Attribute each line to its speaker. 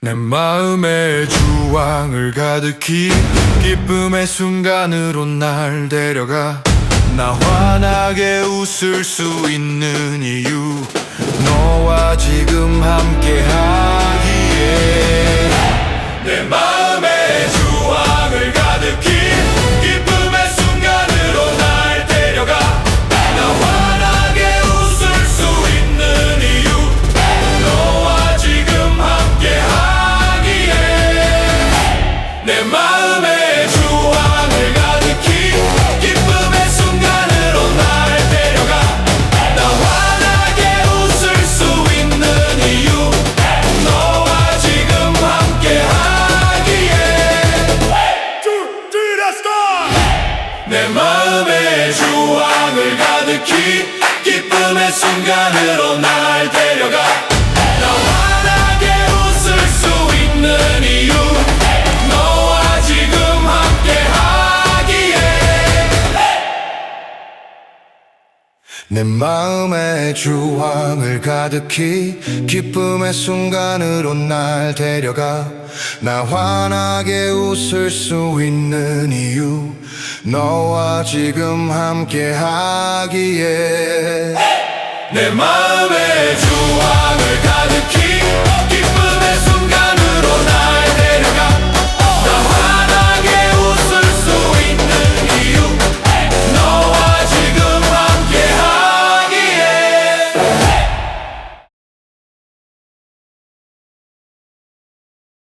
Speaker 1: 내 마음에 주황을 가득히 기쁨의 순간으로 날 데려가. 나 환하게 웃을 수 있는 이유 너와 지금 함께 내 마음에 주황을 가득히 기쁨의 순간으로 날 데려가. 나 환하게 웃을 수 있는 이유 너와 지금 함께 하기에. 내 마음에 주황을 가득히 기쁨의 순간으로 날 데려가. 나 환하게 웃을 수 있는 이유 너와 지금 함께 하기에 내 가득히